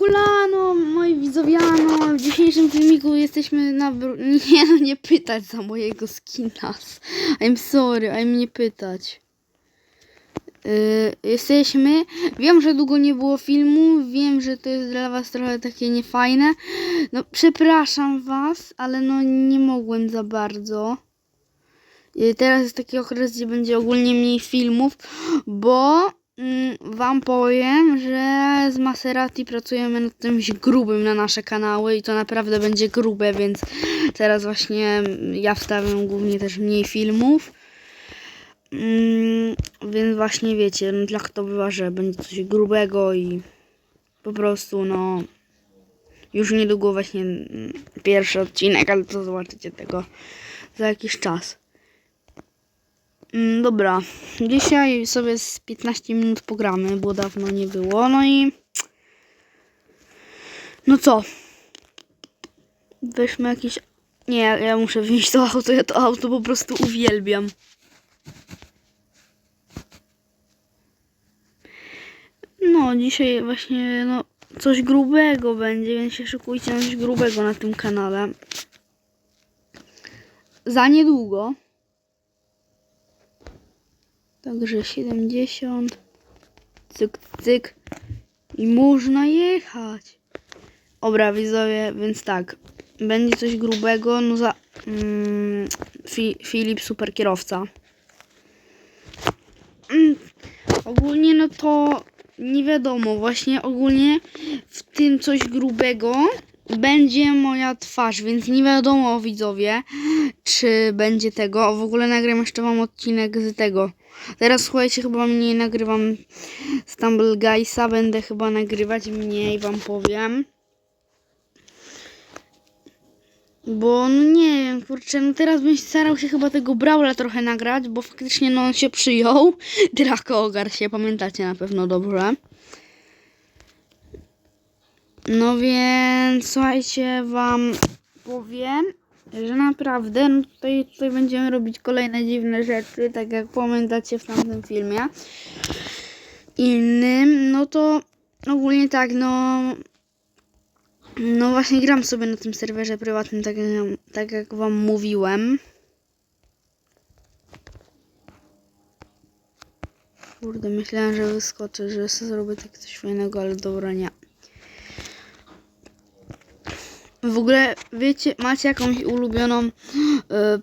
Kulano, moi widzowiano, w dzisiejszym filmiku jesteśmy na... Nie, no nie pytać za mojego skina. I'm sorry, I'm nie pytać. Yy, jesteśmy... Wiem, że długo nie było filmu, wiem, że to jest dla was trochę takie niefajne. No, przepraszam was, ale no nie mogłem za bardzo. Yy, teraz jest taki okres, gdzie będzie ogólnie mniej filmów, bo wam powiem, że z Maserati pracujemy nad czymś grubym na nasze kanały i to naprawdę będzie grube, więc teraz właśnie mm, ja wstawiam głównie też mniej filmów. Mm, więc właśnie wiecie, no tak to bywa, że będzie coś grubego i po prostu no już niedługo właśnie mm, pierwszy odcinek, ale to zobaczycie tego za jakiś czas. Mm, Dobra, dzisiaj sobie z 15 minut pogramy, bo dawno nie było. No i. No co? Weźmy jakieś. Nie, ja muszę wziąć to auto, ja to auto po prostu uwielbiam. No, dzisiaj właśnie, no, coś grubego będzie, więc się szykujcie na coś grubego na tym kanale. Za niedługo. Także 70. Cyk, cyk. I można jechać. Dobra, widzowie, więc tak. Będzie coś grubego, no za... Mm, fi, Filip, super kierowca. Mm, ogólnie, no to nie wiadomo. Właśnie ogólnie w tym coś grubego będzie moja twarz, więc nie wiadomo, widzowie, czy będzie tego. W ogóle nagram jeszcze wam odcinek z tego. Teraz słuchajcie, chyba mniej nagrywam Stumble Guysa, będę chyba nagrywać mniej, wam powiem. Bo no nie wiem, kurczę, no teraz bym starał się chyba tego Brawla trochę nagrać, bo faktycznie no on się przyjął. Draco ogar się, pamiętacie na pewno dobrze. No więc słuchajcie, wam powiem, że naprawdę no tutaj, tutaj będziemy robić kolejne dziwne rzeczy, tak jak pamiętacie w tamtym filmie innym, no to ogólnie tak, no no właśnie gram sobie na tym serwerze prywatnym, tak tak jak wam mówiłem. Kurde, myślałem, że wyskoczy, że sobie zrobię tak coś fajnego, ale dobra, nie. W ogóle, wiecie, macie jakąś ulubioną y,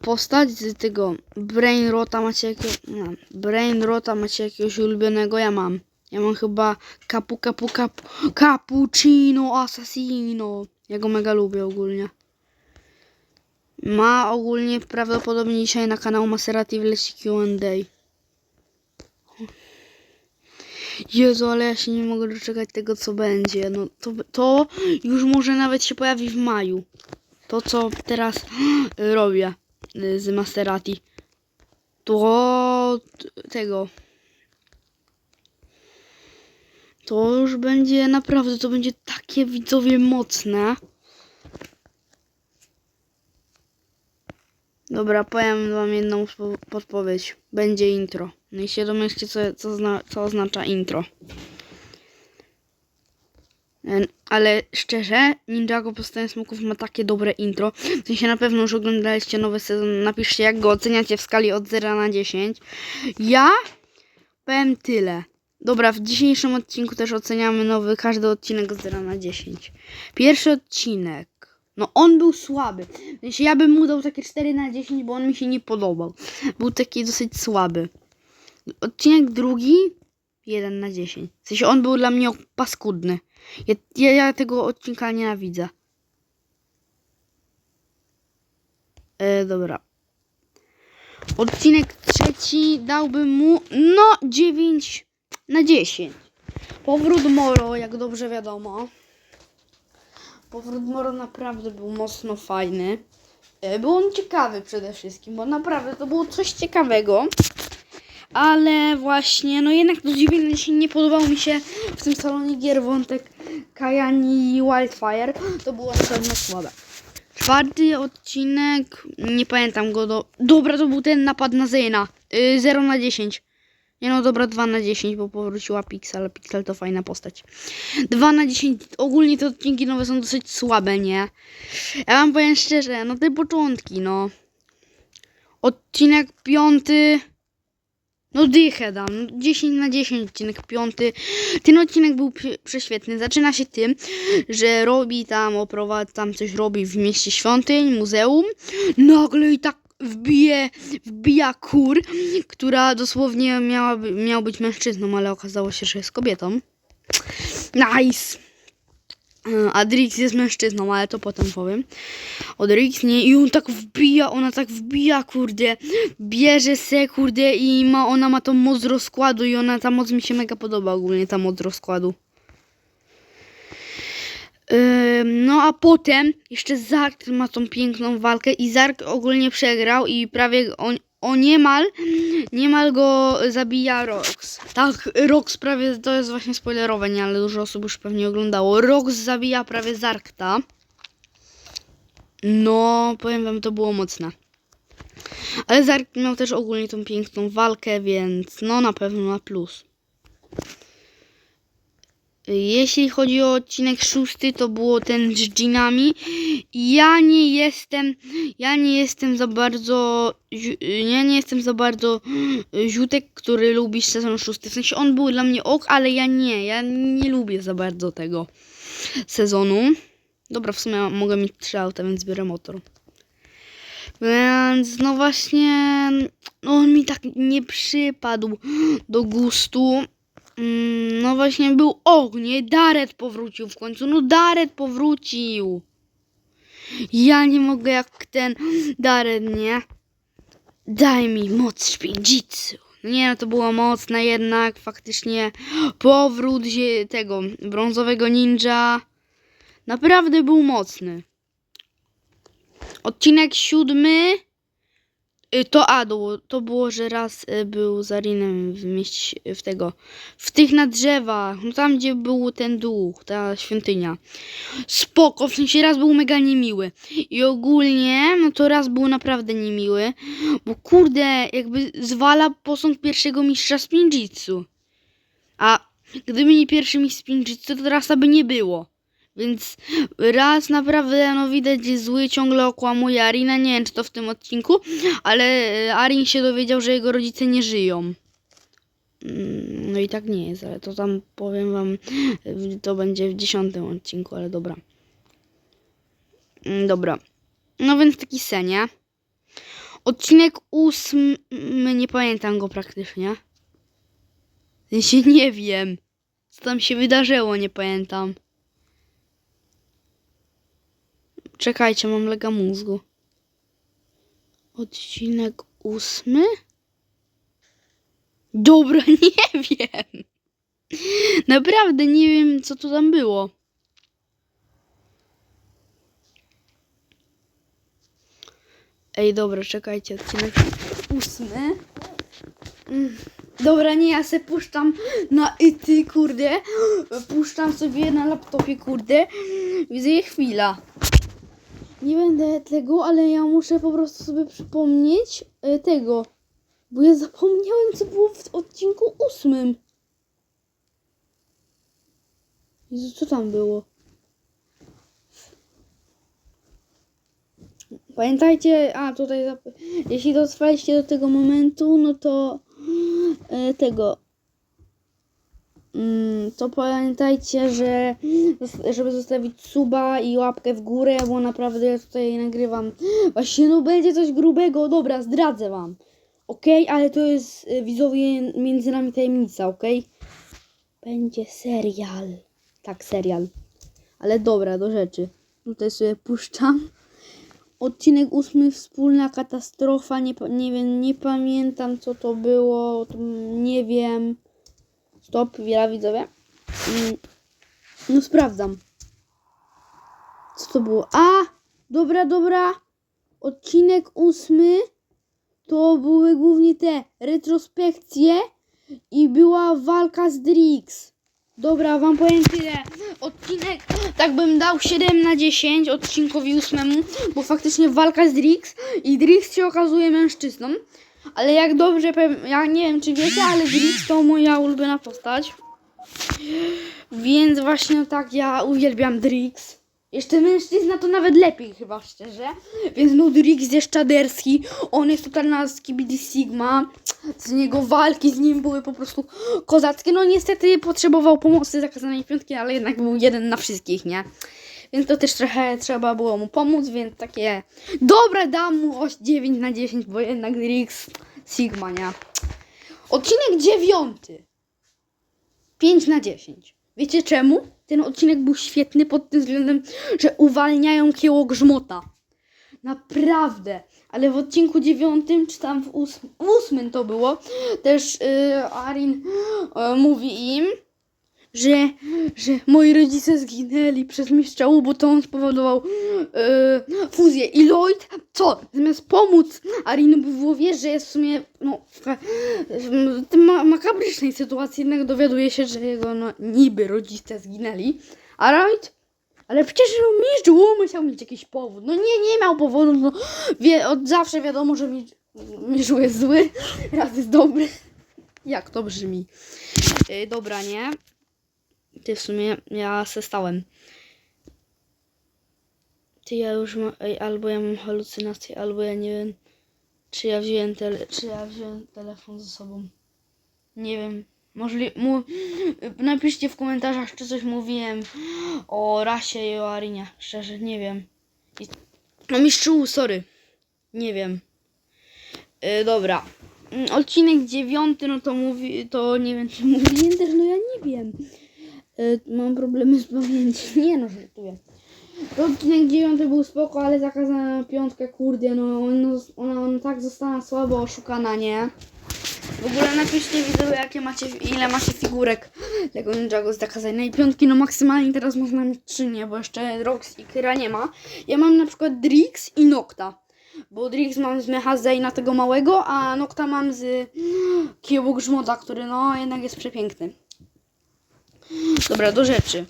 postać z tego Brain Rota, macie jakiegoś, no, Brain Rota macie jakiegoś ulubionego? Ja mam. Ja mam chyba Capu Capu Capu Cappuccino Assassino. Ja go mega lubię ogólnie. Ma ogólnie prawdopodobnie dzisiaj na kanał Maserati wleci Q&A. Jezu, ale ja się nie mogę doczekać tego, co będzie. No to, to już może nawet się pojawi w maju. To, co teraz robię y, z Maserati. To tego. To już będzie naprawdę, to będzie takie widzowie mocne. Dobra, powiem wam jedną podpowiedź. Będzie intro. No i się domyślcie, co, co, zna, co oznacza intro. Ale szczerze, Ninjago Powstanie Smoków ma takie dobre intro. W sensie na pewno już oglądaliście nowy sezon. Napiszcie, jak go oceniacie w skali od 0 na 10. Ja powiem tyle. Dobra, w dzisiejszym odcinku też oceniamy nowy, każdy odcinek od 0 na 10. Pierwszy odcinek. No on był słaby. W sensie ja bym mu dał takie 4 na 10, bo on mi się nie podobał. Był taki dosyć słaby. Odcinek drugi 1 na 10. W sensie on był dla mnie paskudny. Ja, ja, ja tego odcinka nienawidzę. E, dobra. Odcinek trzeci dałbym mu no 9 na 10. Powrót Moro, jak dobrze wiadomo. Powrót Moro naprawdę był mocno fajny. E, Był on ciekawy przede wszystkim, bo naprawdę to było coś ciekawego. Ale właśnie, no jednak do dziwienia się nie podobał mi się w tym salonie gier wątek Kajani Wildfire. To było pewno słabe. Czwarty odcinek, nie pamiętam go do... Dobra, to był ten napad na Zeyna. Yy, 0 na 10. Nie no dobra, 2 na 10, bo powróciła Pixel. Pixel to fajna postać. 2 na 10, ogólnie te odcinki nowe są dosyć słabe, nie? Ja wam powiem szczerze, no te początki, no. Odcinek piąty. No dychę dam. No 10 na 10 odcinek piąty. Ten odcinek był prze- prześwietny. Zaczyna się tym, że robi tam, oprowadza tam coś robi w mieście świątyń, muzeum. Nagle i tak wbije, wbija kur, która dosłownie miała, miał być mężczyzną, ale okazało się, że jest kobietą. Nice! E, A Drix jest mężczyzną, ale to potem powiem. O Drix nie, i on tak wbija, ona tak wbija, kurde. Bierze se, kurde, i ma, ona ma tą moc rozkładu i ona, ta moc mi się mega podoba ogólnie, ta moc rozkładu. No a potem jeszcze Zark ma tą piękną walkę i Zark ogólnie przegrał i prawie o, o niemal, niemal go zabija Rox. Tak, Rox prawie, to jest właśnie spoilerowe, nie, ale dużo osób już pewnie oglądało. Rox zabija prawie Zarkta. No, powiem wam, to było mocne. Ale Zark miał też ogólnie tą piękną walkę, więc no na pewno na plus. Jeśli chodzi o odcinek szósty, to było ten z dżinami. Ja nie jestem, ja nie jestem za bardzo, ja nie jestem za bardzo y, ziutek, który lubi sezon szósty. W sensie on był dla mnie ok, ale ja nie, ja nie lubię za bardzo tego sezonu. Dobra, w sumie mogę mieć trzy auta, więc biorę motor. Więc no właśnie, no on mi tak nie przypadł do gustu. Mm, No właśnie był ognie, Daret powrócił w końcu. No Daret powrócił. Ja nie mogę jak ten Daret, nie? Daj mi moc szpindzitsu. Nie, no to było mocne jednak, faktycznie powrót tego brązowego ninja naprawdę był mocny. Odcinek siódmy to A, to, było, że raz y, był z Arinem w mieście, w tego, w tych na drzewach, no tam gdzie był ten duch, ta świątynia. Spoko, w sensie raz był mega niemiły. I ogólnie, no to raz był naprawdę niemiły, bo kurde, jakby zwala posąg pierwszego mistrza Spinjitsu. A gdyby nie pierwszy mistrz Spinjitsu, to teraz by nie było. Więc raz naprawdę, no widać, że zły ciągle okłamuje Arina. Nie wiem, czy to w tym odcinku, ale e, Arin się dowiedział, że jego rodzice nie żyją. Mm, No i tak nie jest, ale to tam powiem wam, to będzie w dziesiątym odcinku, ale dobra. Mm, Dobra. No więc taki senie. Odcinek ósmy, nie pamiętam go praktycznie. W sensie nie wiem. Co tam się wydarzyło, nie pamiętam. Czekajcie, mam lega mózgu. Odcinek ósmy? Dobra, nie wiem. Naprawdę nie wiem, co to tam było. Ej, dobra, czekajcie, odcinek ósmy. Mm, Dobra, nie, ja se puszczam na ity, kurde. Puszczam sobie na laptopie, kurde. Widzę chwila. Nie będę tego, ale ja muszę po prostu sobie przypomnieć e, tego. Bo ja zapomniałem, co było w odcinku ósmym. Jezu, co tam było? Pamiętajcie, a tutaj, jeśli dotrwaliście do tego momentu, no to e, tego. Mm, to pamiętajcie, że żeby zostawić suba i łapkę w górę, bo naprawdę ja tutaj nagrywam. Właśnie no będzie coś grubego, dobra, zdradzę wam. Okej, ale to jest y, widzowie między nami tajemnica, okej? Będzie serial. Tak, serial. Ale dobra, do rzeczy. Tutaj sobie puszczam. Odcinek ósmy, wspólna katastrofa. Nie, nie wiem, nie pamiętam co to było. Nie wiem. Stop, wiele widzowie. Mm, No sprawdzam. Co to było? A! Dobra, dobra. Odcinek ósmy to były głównie te retrospekcje i była walka z Drix. Dobra, wam powiem tyle. Odcinek, tak bym dał 7 na 10 odcinkowi ósmemu, bo faktycznie walka z Drix i Drix się okazuje mężczyzną. Ale jak dobrze, ja nie wiem czy wiecie, ale Drix to moja ulubiona postać. Więc właśnie tak ja uwielbiam Drix. Jeszcze mężczyzna to nawet lepiej chyba szczerze. Więc no Drix jest czaderski. On jest totalna skibidi Sigma. Z niego walki z nim były po prostu kozackie. No niestety potrzebował pomocy zakazanej piątki, ale jednak był jeden na wszystkich, nie? Więc to też trochę trzeba było mu pomóc, więc takie dobra dam mu oś 9 na 10, bo jednak Drix Sigma, nie? Odcinek dziewiąty. 5 na 10. Wiecie czemu? Ten odcinek był świetny pod tym względem, że uwalniają kieło grzmota. Naprawdę. Ale w odcinku dziewiątym, czy tam w ósmym, ósmym to było, też yy, Arin yy, mówi im, że, że moi rodzice zginęli przez mistrza bo to on spowodował yy, fuzję. I Lloyd, co? Zamiast pomóc Arinowi w łowie, że jest w sumie no, w, w ma makabrycznej sytuacji, jednak dowiaduje się, że jego no, niby rodzice zginęli. A Lloyd? Ale przecież no, mistrz U musiał mieć jakiś powód. No nie, nie miał powodu. No, wie, od zawsze wiadomo, że mistrz, mistrz jest zły, raz jest dobry. Jak to brzmi? Yy, dobra, nie? Ty w sumie ja se stałem. Ty ja już mam, albo ja mam halucynacje, albo ja nie wiem, czy ja wziąłem tele, czy ja wziąłem telefon ze sobą. Nie wiem. Możli, mu, napiszcie w komentarzach, czy coś mówiłem o rasie i o Arinie. Szczerze, nie wiem. I, no mistrzu, sorry. Nie wiem. Yy, dobra. Mm, Odcinek dziewiąty, no to mówi, to nie wiem, czy mówiłem no ja nie wiem. Y, mam problemy z pamięcią. Nie no, żartuję. Odcinek dziewiąty był spoko, ale zakazana piątka, kurde, no ona, ona, ona tak została słabo oszukana, nie? W ogóle napiszcie widzowie, jakie macie, ile macie figurek Lego Ninjago z zakazanej piątki, no maksymalnie teraz można mieć trzy, nie? Bo jeszcze Rox i Kyra nie ma. Ja mam na przykład Drix i Nocta. Bo Drix mam z Mecha Zayna tego małego, a Nocta mam z Kiełbu Grzmota, który no jednak jest przepiękny. Dobra, do rzeczy.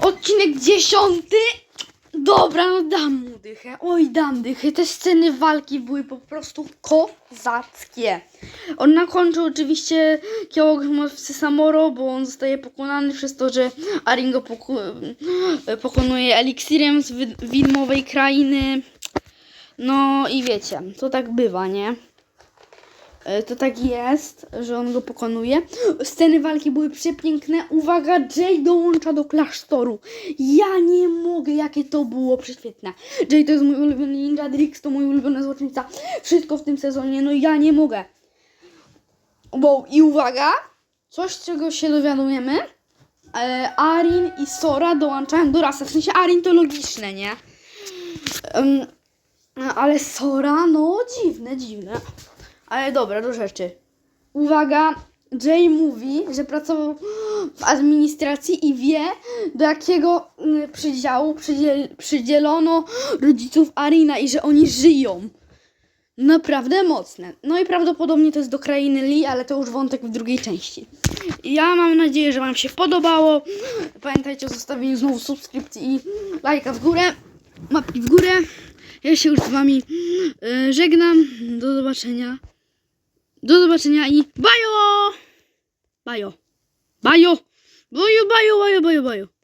Odcinek dziesiąty. Dobra, no dam mu dychę. Oj, dam dychę. Te sceny walki były po prostu kozackie. On końcu oczywiście Kiełogrzmot w Sysamoro, bo on zostaje pokonany przez to, że Aringo poko pokonuje eliksirem z wi- widmowej krainy. No i wiecie, to tak bywa, nie? E, To tak jest, że on go pokonuje. Sceny walki były przepiękne. Uwaga, Jay dołącza do klasztoru. Ja nie mogę, jakie to było prześwietne. Jay to jest mój ulubiony ninja, Drix to mój ulubiony złoczyńca. Wszystko w tym sezonie, no ja nie mogę. Wow, i uwaga, coś czego się dowiadujemy. E, Arin i Sora dołączają do rasy. W sensie Arin to logiczne, nie? Em, ale Sora, no dziwne, dziwne. Ale dobra, do rzeczy. Uwaga, Jay mówi, że pracował w administracji i wie, do jakiego mm, przydziału przydziel, przydzielono rodziców Arina i że oni żyją. Naprawdę mocne. No i prawdopodobnie to jest do krainy Lee, ale to już wątek w drugiej części. Ja mam nadzieję, że Wam się podobało. Pamiętajcie o zostawieniu znowu subskrypcji i lajka w górę, łapki w górę. Ja się już z Wami e, żegnam. Do zobaczenia. どうぞ場所にあいバイオー。バイオバイオバイオバイオバイオバイオ